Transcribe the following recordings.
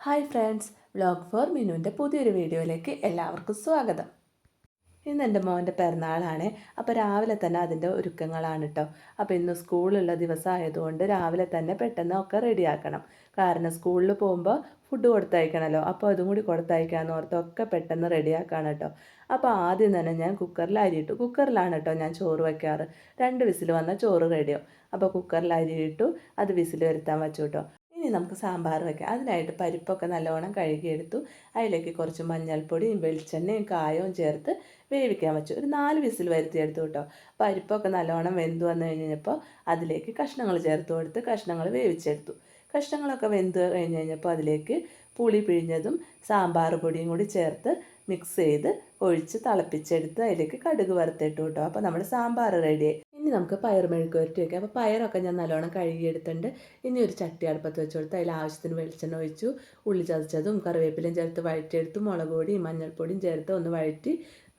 Hi friends vlog for മിനുവിന്റെ പുതിയൊരു വീഡിയോയിലേക്ക് എല്ലാവർക്കും സ്വാഗതം. ഇന്ന് എന്റെ മോന്റെ പിറന്നാളാണ്. അപ്പോൾ രാവിലെ തന്നെ അതിന്റെ ഒരുക്കങ്ങളാണ് കേട്ടോ അപ്പോൾ ഇന്ന് സ്കൂളുള്ള ദിവസമായതുകൊണ്ട് രാവിലെ തന്നെ പെട്ടെന്ന് ഒക്കെ റെഡിയാക്കണം. കാരണം സ്കൂളിൽ പോകുമ്പോൾ ഫുഡ് കൊടുത്തയക്കണമല്ലോ അപ്പോൾ അതും കൂടി കൊടുത്തയക്കാമെന്ന് ഓർത്തൊക്കെ പെട്ടെന്ന് റെഡിയാക്കാണ് കേട്ടോ അപ്പോൾ ആദ്യം തന്നെ ഞാൻ കുക്കറിൽ അരിയിട്ടു കുക്കറിലാണ് കേട്ടോ ഞാൻ ചോറ് വയ്ക്കാറ്. രണ്ട് വിസിൽ വന്നാൽ ചോറ് റെഡിയോ അപ്പോൾ കുക്കറിൽ അരിയിട്ടു അത് വിസിൽ വരുത്താൻ വെച്ചു കേട്ടോ ഇനി നമുക്ക് സാമ്പാർ വയ്ക്കാം അതിനായിട്ട് പരിപ്പൊക്കെ നല്ലവണ്ണം കഴുകിയെടുത്തു. അതിലേക്ക് കുറച്ച് മഞ്ഞൾപ്പൊടിയും വെളിച്ചെണ്ണയും കായവും ചേർത്ത് വേവിക്കാൻ വെച്ചു. ഒരു നാല് വിസിൽ വരുത്തിയെടുത്തു കേട്ടോ. പരിപ്പൊക്കെ നല്ലവണ്ണം വെന്തു വന്നു കഴിഞ്ഞപ്പോൾ അതിലേക്ക് കഷ്ണങ്ങൾ ചേർത്ത് കൊടുത്ത് കഷ്ണങ്ങൾ വേവിച്ചെടുത്തു. കഷ്ണങ്ങളൊക്കെ വെന്ത് കഴിഞ്ഞ് കഴിഞ്ഞപ്പോൾ അതിലേക്ക് പുളി പിഴിഞ്ഞതും സാമ്പാർ പൊടിയും കൂടി ചേർത്ത് മിക്സ് ചെയ്ത് ഒഴിച്ച് തിളപ്പിച്ചെടുത്ത് അതിലേക്ക് കടുക് വറുത്തിട്ടു കേട്ടോ. അപ്പോൾ നമ്മുടെ സാമ്പാർ റെഡിയായി ഇനി നമുക്ക് പയർ മെഴുക്ക് വരട്ടി വയ്ക്കാം അപ്പോൾ പയറൊക്കെ ഞാൻ നല്ലോണം കഴുകിയെടുത്തിട്ടുണ്ട്. ഇനി ഒരു ചട്ടി അടുപ്പത്ത് വെച്ച് കൊടുത്ത് അതിൽ ആവശ്യത്തിന് വെളിച്ചെണ്ണ ഒഴിച്ചു. ഉള്ളി ചതച്ചതും കറിവേപ്പിലയും ചേർത്ത് വഴറ്റിയെടുത്ത് മുളക് പൊടിയും മഞ്ഞൾപ്പൊടിയും ചേർത്ത് ഒന്ന് വഴറ്റി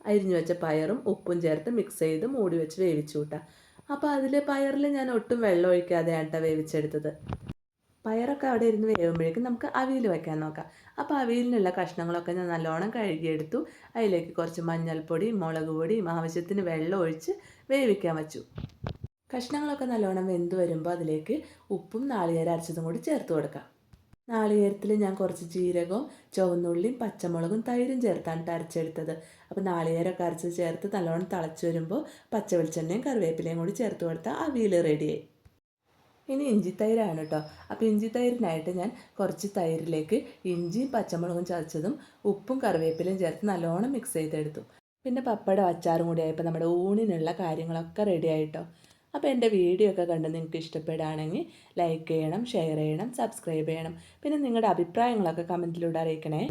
അരിഞ്ഞു വെച്ച പയറും ഉപ്പും ചേർത്ത് മിക്സ് ചെയ്ത് മൂടി വെച്ച് വേവിച്ചു കൂട്ടാം. അപ്പോൾ അതിൽ പയറിൽ ഞാൻ ഒട്ടും വെള്ളം ഒഴിക്കാതെയാണ് കേട്ടോ വേവിച്ചെടുത്തത്. പയറൊക്കെ അവിടെ ഇരുന്ന് വേവുമ്പോഴേക്കും നമുക്ക് അവിയൽ വയ്ക്കാൻ നോക്കാം. അപ്പോൾ അവിയലിനുള്ള കഷ്ണങ്ങളൊക്കെ ഞാൻ നല്ലോണം കഴുകിയെടുത്തു. അതിലേക്ക് കുറച്ച് മഞ്ഞൾപ്പൊടി മുളക് പൊടിയും ആവശ്യത്തിന് വെള്ളം ഒഴിച്ച് വേവിക്കാൻ വെച്ചു. കഷ്ണങ്ങളൊക്കെ നല്ലോണം വെന്ത് വരുമ്പോൾ അതിലേക്ക് ഉപ്പും നാളികേരം അരച്ചതും കൂടി ചേർത്ത് കൊടുക്കാം. നാളികേരത്തിൽ ഞാൻ കുറച്ച് ജീരകവും ചുവന്നുള്ളിയും പച്ചമുളകും തൈരും ചേർത്താണ് അരച്ചെടുത്തത്. അപ്പോൾ നാളികേരമൊക്കെ അരച്ച് ചേർത്ത് നല്ലോണം തിളച്ച് വരുമ്പോൾ പച്ച വെളിച്ചെണ്ണയും കറിവേപ്പിലയും കൂടി ചേർത്ത് കൊടുത്താൽ അവിയൽ റെഡിയായി ഇനി ഇഞ്ചി തൈരാണ് കേട്ടോ അപ്പോൾ ഇഞ്ചി തൈരിനായിട്ട് ഞാൻ കുറച്ച് തൈരിലേക്ക് ഇഞ്ചിയും പച്ചമുളകും ചതച്ചതും ഉപ്പും കറിവേപ്പിലയും ചേർത്ത് നല്ലോണം മിക്സ് ചെയ്തെടുത്തു. പിന്നെ പപ്പടം അച്ചാറും കൂടി ആയപ്പോൾ നമ്മുടെ ഊണിനുള്ള കാര്യങ്ങളൊക്കെ റെഡി ആയിട്ടോ. അപ്പോൾ എന്റെ വീഡിയോ ഒക്കെ കണ്ട് നിങ്ങൾക്ക് ഇഷ്ടപ്പെടുകയാണെങ്കിൽ ലൈക്ക് ചെയ്യണം ഷെയർ ചെയ്യണം സബ്സ്ക്രൈബ് ചെയ്യണം. പിന്നെ നിങ്ങളുടെ അഭിപ്രായങ്ങളൊക്കെ കമന്റിലൂടെ അറിയിക്കണേ.